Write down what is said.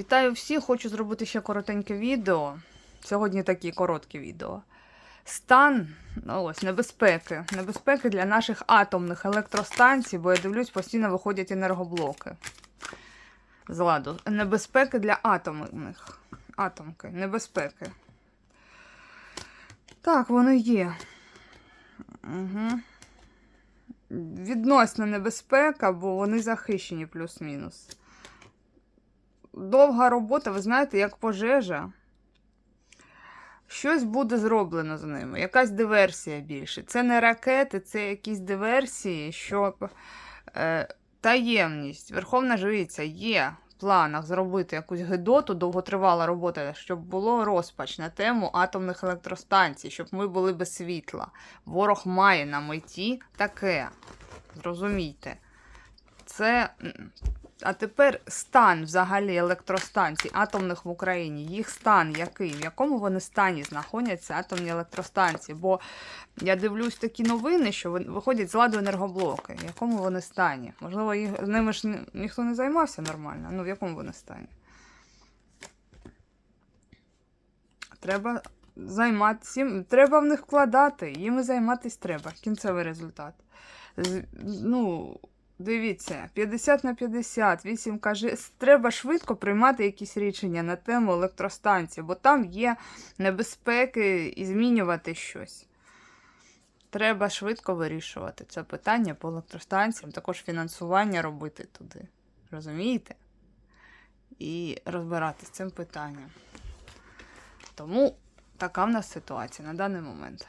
Вітаю всіх! Хочу зробити ще коротеньке відео. Сьогодні такі короткі відео. Стан ну, ось, небезпеки. Небезпеки для наших атомних електростанцій, бо я дивлюсь, постійно виходять енергоблоки. З ладу. Небезпеки для атомних. Атомки. Небезпеки. Так, вони є. Угу. Відносна небезпека, бо вони захищені плюс-мінус довга робота, ви знаєте, як пожежа. Щось буде зроблено з ними, якась диверсія більше. Це не ракети, це якісь диверсії, щоб е, таємність, Верховна Жриця є в планах зробити якусь гидоту, довготривала робота, щоб було розпач на тему атомних електростанцій, щоб ми були без світла. Ворог має на меті таке. Зрозумійте. Це а тепер стан взагалі електростанцій атомних в Україні. Їх стан який? В якому вони стані знаходяться атомні електростанції? Бо я дивлюсь такі новини, що виходять з ладу енергоблоки. В якому вони стані? Можливо, їх, ними ж ні- ніхто не займався нормально. Ну, в якому вони стані? Треба займатися, треба в них вкладати, їм займатися треба. Кінцевий результат. Ну, Дивіться, 50 на 50, 8 каже, треба швидко приймати якісь рішення на тему електростанції, бо там є небезпеки і змінювати щось. Треба швидко вирішувати це питання по електростанціям, також фінансування робити туди. Розумієте? І розбиратися з цим питанням. Тому така в нас ситуація на даний момент.